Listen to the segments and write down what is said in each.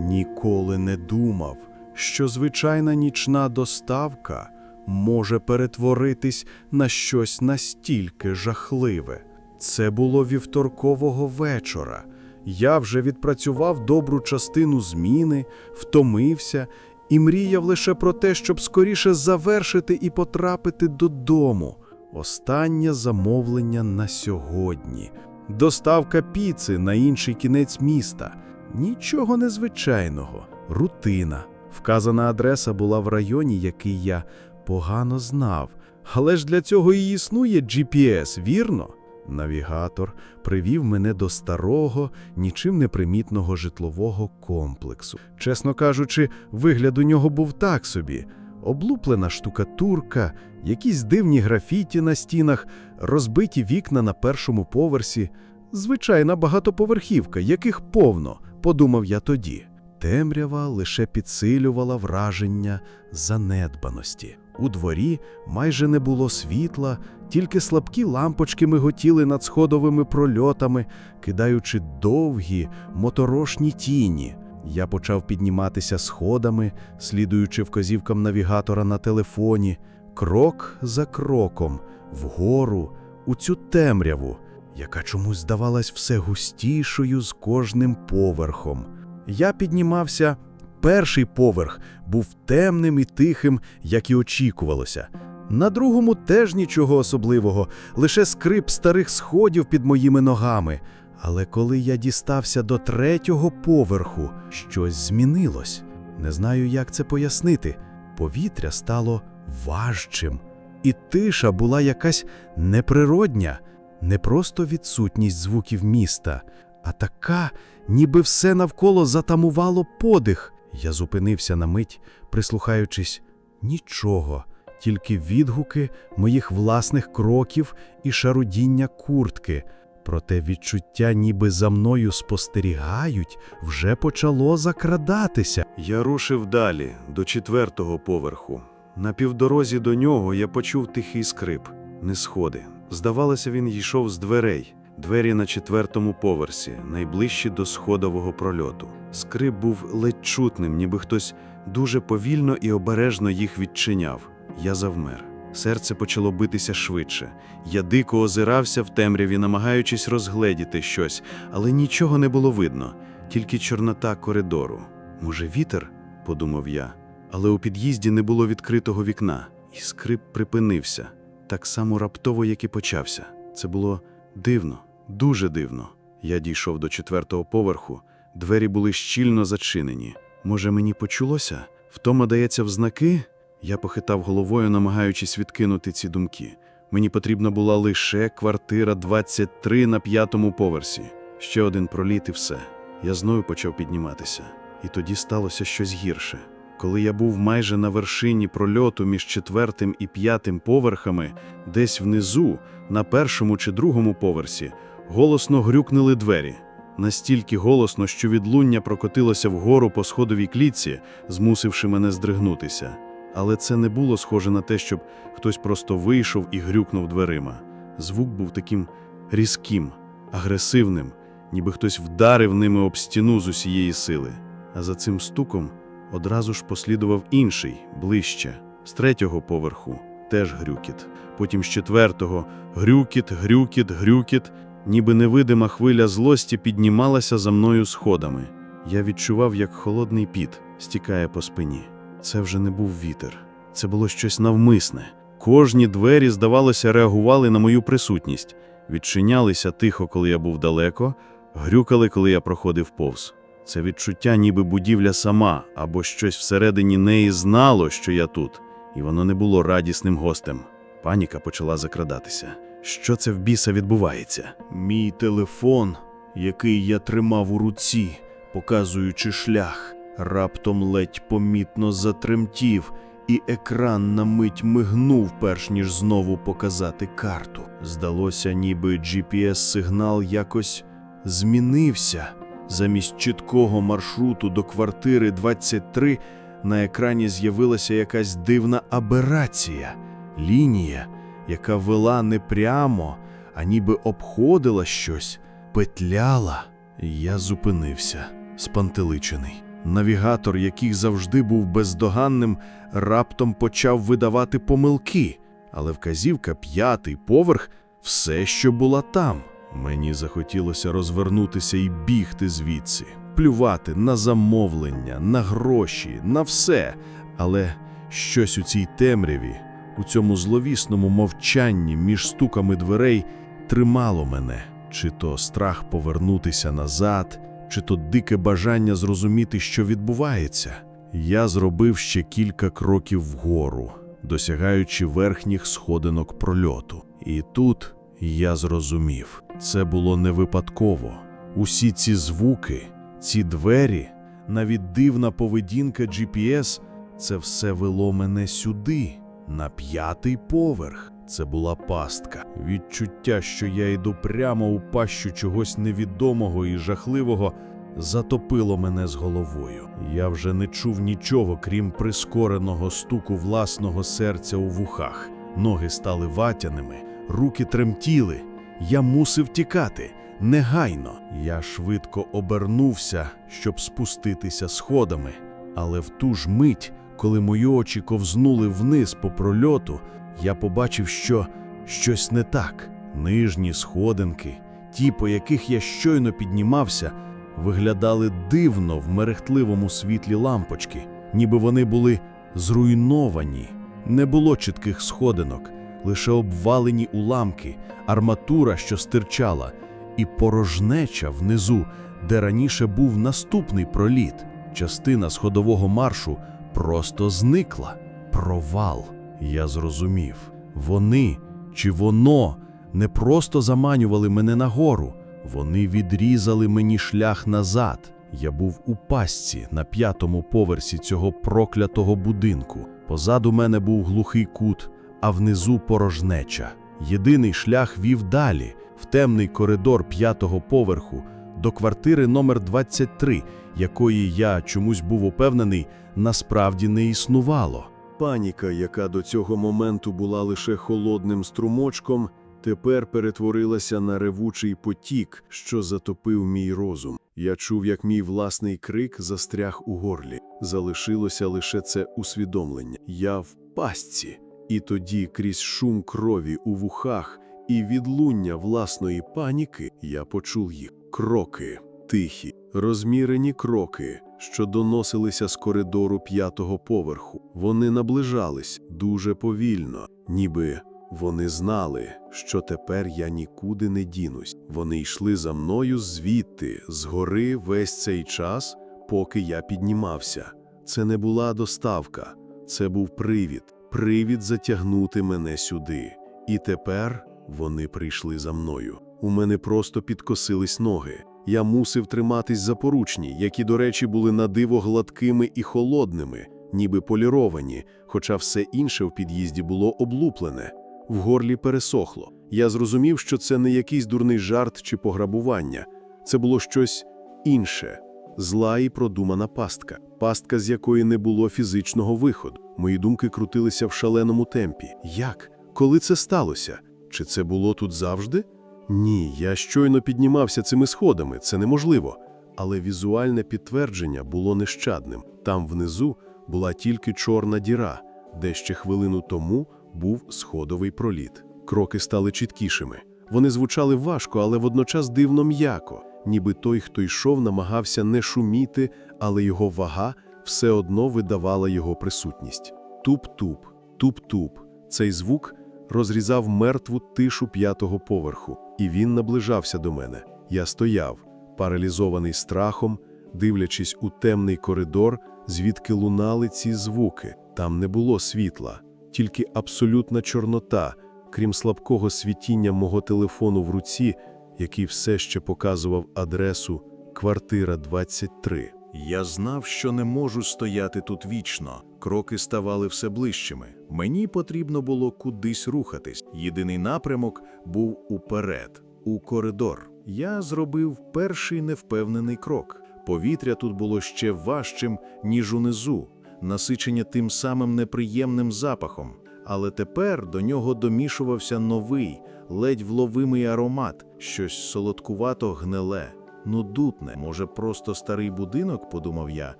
Ніколи не думав, що звичайна нічна доставка може перетворитись на щось настільки жахливе. Це було вівторкового вечора. Я вже відпрацював добру частину зміни, втомився і мріяв лише про те, щоб скоріше завершити і потрапити додому. Останнє замовлення на сьогодні. Доставка піци на інший кінець міста. Нічого незвичайного, рутина. Вказана адреса була в районі, який я погано знав. Але ж для цього і існує GPS, вірно? Навігатор привів мене до старого, нічим не примітного житлового комплексу. Чесно кажучи, вигляд у нього був так собі: облуплена штукатурка, якісь дивні графіті на стінах, розбиті вікна на першому поверсі. Звичайна багатоповерхівка, яких повно, подумав я тоді. Темрява лише підсилювала враження занедбаності. У дворі майже не було світла, тільки слабкі лампочки миготіли над сходовими прольотами, кидаючи довгі моторошні тіні. Я почав підніматися сходами, слідуючи вказівкам навігатора на телефоні, крок за кроком, вгору, у цю темряву, яка чомусь здавалась все густішою з кожним поверхом. Я піднімався. Перший поверх був темним і тихим, як і очікувалося. На другому теж нічого особливого, лише скрип старих сходів під моїми ногами. Але коли я дістався до третього поверху, щось змінилось. Не знаю, як це пояснити. Повітря стало важчим, і тиша була якась неприродня, не просто відсутність звуків міста, а така, ніби все навколо затамувало подих. Я зупинився на мить, прислухаючись нічого, тільки відгуки моїх власних кроків і шарудіння куртки. Проте відчуття, ніби за мною спостерігають, вже почало закрадатися. Я рушив далі, до четвертого поверху. На півдорозі до нього я почув тихий скрип, не сходи. Здавалося, він йшов з дверей. Двері на четвертому поверсі, найближчі до сходового прольоту. Скрип був ледь чутним, ніби хтось дуже повільно і обережно їх відчиняв. Я завмер. Серце почало битися швидше. Я дико озирався в темряві, намагаючись розгледіти щось, але нічого не було видно, тільки чорнота коридору. Може, вітер? подумав я. Але у під'їзді не було відкритого вікна, і скрип припинився так само раптово, як і почався. Це було дивно, дуже дивно. Я дійшов до четвертого поверху, двері були щільно зачинені. Може, мені почулося? Втома дається в знаки? Я похитав головою, намагаючись відкинути ці думки. Мені потрібна була лише квартира 23 на п'ятому поверсі. Ще один проліт і все. Я знову почав підніматися. І тоді сталося щось гірше. Коли я був майже на вершині прольоту між четвертим і п'ятим поверхами, десь внизу, на першому чи другому поверсі, голосно грюкнули двері. Настільки голосно, що відлуння прокотилося вгору по сходовій клітці, змусивши мене здригнутися. Але це не було схоже на те, щоб хтось просто вийшов і грюкнув дверима. Звук був таким різким, агресивним, ніби хтось вдарив ними об стіну з усієї сили. А за цим стуком одразу ж послідував інший, ближче, з третього поверху, теж грюкіт. Потім з четвертого грюкіт, грюкіт, грюкіт, ніби невидима хвиля злості піднімалася за мною сходами. Я відчував, як холодний піт стікає по спині. Це вже не був вітер, це було щось навмисне. Кожні двері, здавалося, реагували на мою присутність, відчинялися тихо, коли я був далеко, грюкали, коли я проходив повз. Це відчуття, ніби будівля сама або щось всередині неї знало, що я тут, і воно не було радісним гостем. Паніка почала закрадатися. Що це в біса відбувається? Мій телефон, який я тримав у руці, показуючи шлях, раптом ледь помітно затремтів, і екран на мить мигнув, перш ніж знову показати карту. Здалося, ніби GPS-сигнал якось змінився. Замість чіткого маршруту до квартири 23 на екрані з'явилася якась дивна аберація, лінія, яка вела не прямо, а ніби обходила щось, петляла. Я зупинився, спантеличений. Навігатор, який завжди був бездоганним, раптом почав видавати помилки, але вказівка п'ятий поверх все ще була там. Мені захотілося розвернутися і бігти звідси, плювати на замовлення, на гроші, на все. Але щось у цій темряві, у цьому зловісному мовчанні між стуками дверей тримало мене, чи то страх повернутися назад, чи то дике бажання зрозуміти, що відбувається. Я зробив ще кілька кроків вгору, досягаючи верхніх сходинок прольоту. І тут я зрозумів, це було не випадково. Усі ці звуки, ці двері, навіть дивна поведінка GPS – це все вело мене сюди, на п'ятий поверх. Це була пастка. Відчуття, що я йду прямо у пащу чогось невідомого і жахливого, затопило мене з головою. Я вже не чув нічого, крім прискореного стуку власного серця у вухах. Ноги стали ватяними, руки тремтіли. Я мусив тікати. Негайно. Я швидко обернувся, щоб спуститися сходами. Але в ту ж мить, коли мої очі ковзнули вниз по прольоту, я побачив, що щось не так. Нижні сходинки, ті, по яких я щойно піднімався, виглядали дивно в мерехтливому світлі лампочки, ніби вони були зруйновані. Не було чітких сходинок, лише обвалені уламки, арматура, що стирчала, і порожнеча внизу, де раніше був наступний проліт. Частина сходового маршу просто зникла. Провал. Я зрозумів. Вони чи воно не просто заманювали мене нагору, вони відрізали мені шлях назад. Я був у пастці на п'ятому поверсі цього проклятого будинку. Позаду мене був глухий кут, а внизу порожнеча. Єдиний шлях вів далі, в темний коридор п'ятого поверху, до квартири номер 23, якої я чомусь був упевнений, насправді не існувало. Паніка, яка до цього моменту була лише холодним струмочком, тепер перетворилася на ревучий потік, що затопив мій розум. Я чув, як мій власний крик застряг у горлі. Залишилося лише це усвідомлення. Я в пастці. І тоді, крізь шум крові у вухах і відлуння власної паніки, я почув їх кроки, тихі, розмірені кроки, що доносилися з коридору п'ятого поверху. Вони наближались дуже повільно, ніби вони знали, що тепер я нікуди не дінусь. Вони йшли за мною звідти, згори весь цей час, поки я піднімався. Це не була доставка, це був привід, привід затягнути мене сюди. І тепер вони прийшли за мною. У мене просто підкосились ноги. Я мусив триматись за поручні, які, до речі, були на диво гладкими і холодними, ніби поліровані, хоча все інше в під'їзді було облуплене. В горлі пересохло. Я зрозумів, що це не якийсь дурний жарт чи пограбування. Це було щось інше. Зла і продумана пастка, пастка, з якої не було фізичного виходу. Мої думки крутилися в шаленому темпі. Як? Коли це сталося? Чи це було тут завжди? Ні, я щойно піднімався цими сходами, це неможливо. Але візуальне підтвердження було нещадним. Там внизу була тільки чорна діра, де ще хвилину тому був сходовий проліт. Кроки стали чіткішими. Вони звучали важко, але водночас дивно м'яко, ніби той, хто йшов, намагався не шуміти, але його вага все одно видавала його присутність. Туп-туп, туп-туп. Цей звук розрізав мертву тишу п'ятого поверху, і він наближався до мене. Я стояв, паралізований страхом, дивлячись у темний коридор, звідки лунали ці звуки. Там не було світла, тільки абсолютна чорнота, крім слабкого світіння мого телефону в руці, який все ще показував адресу квартира 23. Я знав, що не можу стояти тут вічно. Кроки ставали все ближчими. Мені потрібно було кудись рухатись. Єдиний напрямок був уперед, у коридор. Я зробив перший невпевнений крок. Повітря тут було ще важчим, ніж унизу, насичення тим самим неприємним запахом. Але тепер до нього домішувався новий, ледь вловимий аромат, щось солодкувато гниле. нудутне. Може, просто старий будинок, подумав я,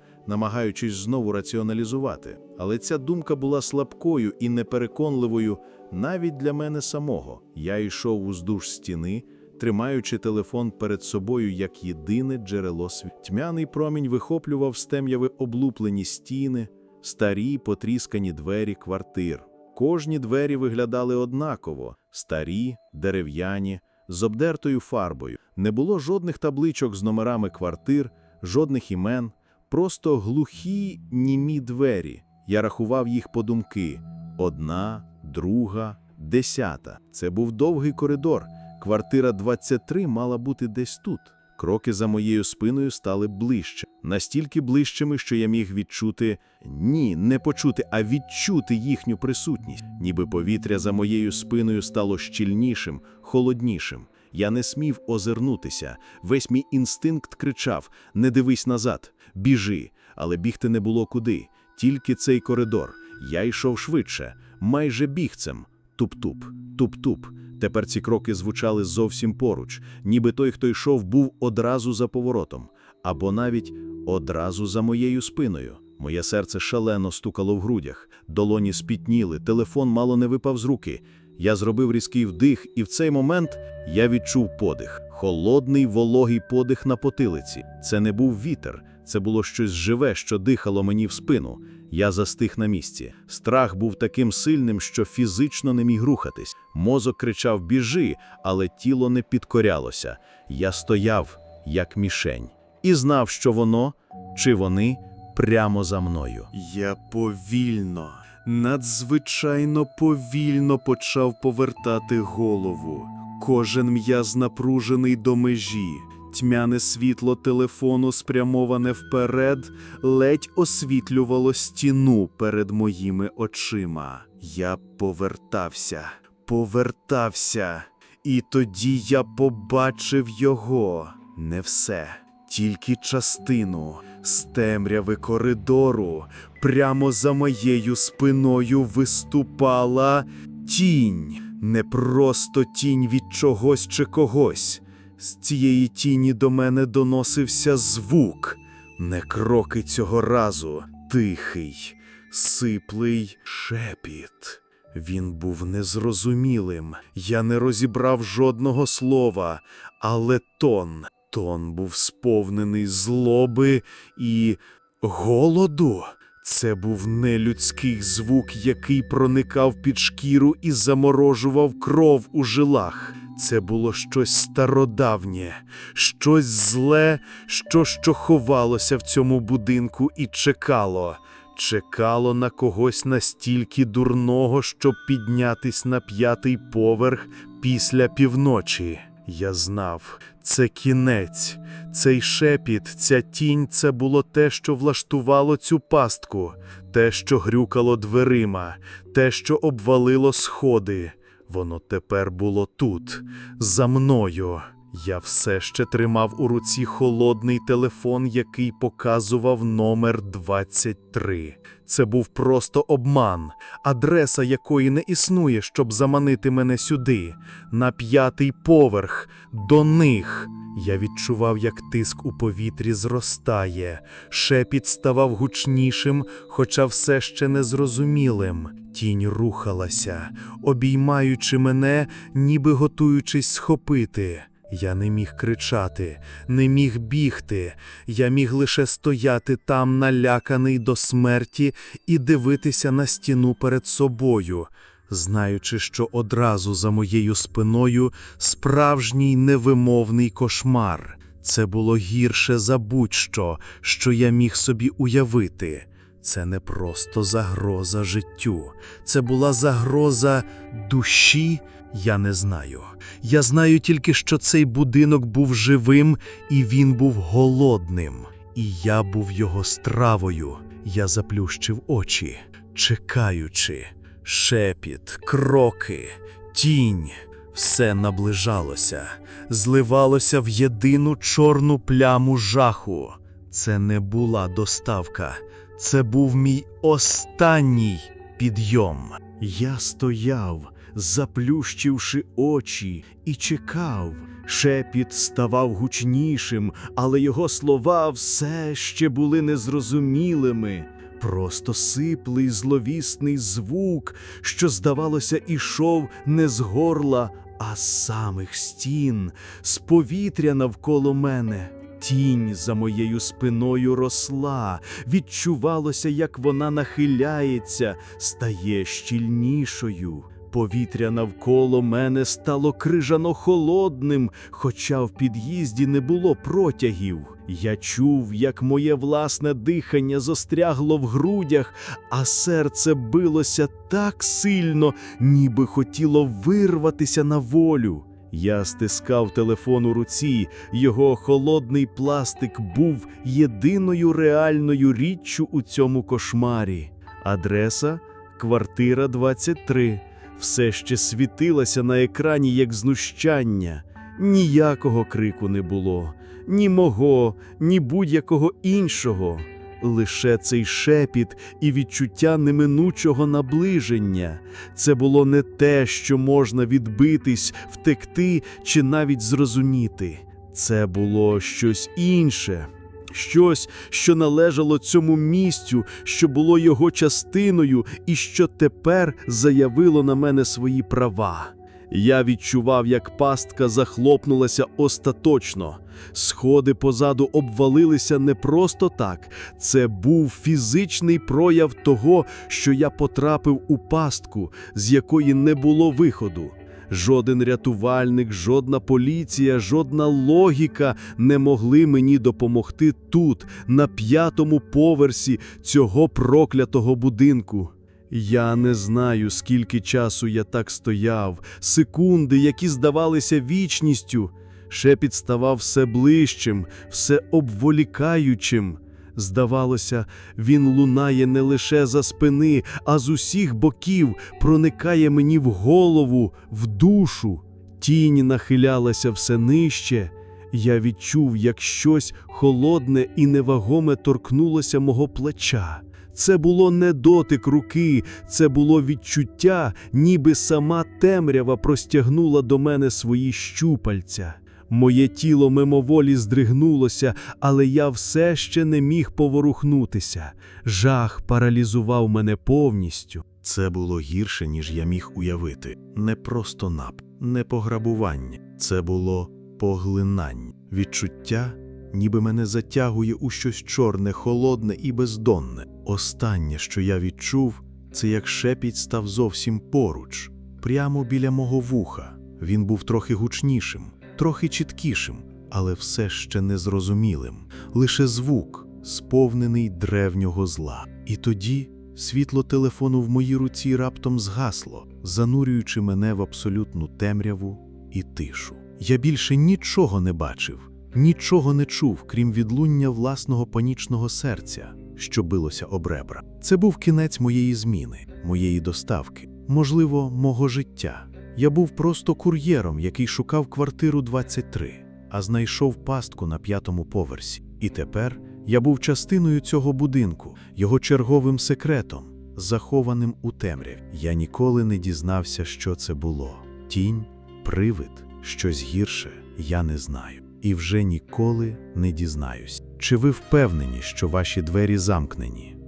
намагаючись знову раціоналізувати. Але ця думка була слабкою і непереконливою навіть для мене самого. Я йшов уздовж стіни, тримаючи телефон перед собою як єдине джерело світла. Тьмяний промінь вихоплював з темряви облуплені стіни, старі потріскані двері квартир. Кожні двері виглядали однаково: старі, дерев'яні, з обдертою фарбою. Не було жодних табличок з номерами квартир, жодних імен, просто глухі німі двері. Я рахував їх по думки: одна, друга, десята. Це був довгий коридор. Квартира 23 мала бути десь тут. Кроки за моєю спиною стали ближче, настільки ближчими, що я міг відчути ні, не почути, а відчути їхню присутність. Ніби повітря за моєю спиною стало щільнішим, холоднішим. Я не смів озирнутися. Весь мій інстинкт кричав: не дивись назад, біжи. Але бігти не було куди. Тільки цей коридор. Я йшов швидше, майже бігцем. Туп-туп, туп-туп. Тепер ці кроки звучали зовсім поруч, ніби той, хто йшов, був одразу за поворотом, або навіть одразу за моєю спиною. Моє серце шалено стукало в грудях, долоні спітніли, телефон мало не випав з руки. Я зробив різкий вдих, і в цей момент я відчув подих. Холодний вологий подих на потилиці. Це не був вітер, це було щось живе, що дихало мені в спину. Я застиг на місці. Страх був таким сильним, що фізично не міг рухатись. Мозок кричав Біжи, але тіло не підкорялося. Я стояв, як мішень, і знав, що воно чи вони прямо за мною. Я повільно, надзвичайно повільно почав повертати голову. Кожен м'яз напружений до межі. Тьмяне світло телефону, спрямоване вперед, ледь освітлювало стіну перед моїми очима. Я повертався, повертався, і тоді я побачив його. Не все, тільки частину з темряви коридору. Прямо за моєю спиною виступала тінь, не просто тінь від чогось чи когось. З цієї тіні до мене доносився звук, не кроки цього разу, тихий, сиплий шепіт. Він був незрозумілим, я не розібрав жодного слова, але тон, тон був сповнений злоби і голоду. Це був нелюдський звук, який проникав під шкіру і заморожував кров у жилах. Це було щось стародавнє, щось зле, що, що ховалося в цьому будинку і чекало. Чекало на когось настільки дурного, щоб піднятись на п'ятий поверх після півночі. Я знав, це кінець, цей шепіт, ця тінь це було те, що влаштувало цю пастку, те, що грюкало дверима, те, що обвалило сходи. Воно тепер було тут, за мною. Я все ще тримав у руці холодний телефон, який показував номер 23. Це був просто обман, адреса якої не існує, щоб заманити мене сюди, на п'ятий поверх, до них. Я відчував, як тиск у повітрі зростає, шепіт ставав гучнішим, хоча все ще незрозумілим. Тінь рухалася, обіймаючи мене, ніби готуючись схопити. Я не міг кричати, не міг бігти, я міг лише стояти там, наляканий до смерті, і дивитися на стіну перед собою, знаючи, що одразу за моєю спиною справжній невимовний кошмар. Це було гірше за будь-що, що я міг собі уявити. Це не просто загроза життю, це була загроза душі. Я не знаю. Я знаю тільки, що цей будинок був живим і він був голодним. І я був його стравою. Я заплющив очі, чекаючи. Шепіт, кроки, тінь. Все наближалося, зливалося в єдину чорну пляму жаху. Це не була доставка, це був мій останній підйом. Я стояв, заплющивши очі, і чекав. Шепіт ставав гучнішим, але його слова все ще були незрозумілими. Просто сиплий зловісний звук, що, здавалося, ішов не з горла, а з самих стін, з повітря навколо мене. Тінь за моєю спиною росла, відчувалося, як вона нахиляється, стає щільнішою. Повітря навколо мене стало крижано холодним, хоча в під'їзді не було протягів. Я чув, як моє власне дихання застрягло в грудях, а серце билося так сильно, ніби хотіло вирватися на волю. Я стискав телефон у руці, його холодний пластик був єдиною реальною річчю у цьому кошмарі. Адреса квартира 23 все ще світилася на екрані як знущання. Ніякого крику не було, ні мого, ні будь-якого іншого. Лише цей шепіт і відчуття неминучого наближення. Це було не те, що можна відбитись, втекти чи навіть зрозуміти. Це було щось інше. Щось, що належало цьому місцю, що було його частиною і що тепер заявило на мене свої права. Я відчував, як пастка захлопнулася остаточно. Сходи позаду обвалилися не просто так. Це був фізичний прояв того, що я потрапив у пастку, з якої не було виходу. Жоден рятувальник, жодна поліція, жодна логіка не могли мені допомогти тут, на п'ятому поверсі цього проклятого будинку. Я не знаю, скільки часу я так стояв, секунди, які здавалися вічністю. Шепіт ставав все ближчим, все обволікаючим. Здавалося, він лунає не лише за спини, а з усіх боків проникає мені в голову, в душу. Тінь нахилялася все нижче. Я відчув, як щось холодне і невагоме торкнулося мого плеча. Це було не дотик руки, це було відчуття, ніби сама темрява простягнула до мене свої щупальця. Моє тіло мимоволі здригнулося, але я все ще не міг поворухнутися. Жах паралізував мене повністю. Це було гірше, ніж я міг уявити. Не просто нап, не пограбування. Це було поглинання, відчуття, ніби мене затягує у щось чорне, холодне і бездонне. Останнє, що я відчув, це як шепіт став зовсім поруч, прямо біля мого вуха. Він був трохи гучнішим, трохи чіткішим, але все ще незрозумілим. Лише звук, сповнений древнього зла. І тоді світло телефону в моїй руці раптом згасло, занурюючи мене в абсолютну темряву і тишу. Я більше нічого не бачив, нічого не чув, крім відлуння власного панічного серця, що билося об ребра. Це був кінець моєї зміни, моєї доставки, можливо, мого життя. Я був просто кур'єром, який шукав квартиру 23, а знайшов пастку на п'ятому поверсі. І тепер я був частиною цього будинку, його черговим секретом, захованим у темряві. Я ніколи не дізнався, що це було. Тінь, привид, щось гірше, я не знаю. І вже ніколи не дізнаюсь. Чи ви впевнені, що ваші двері замкнені?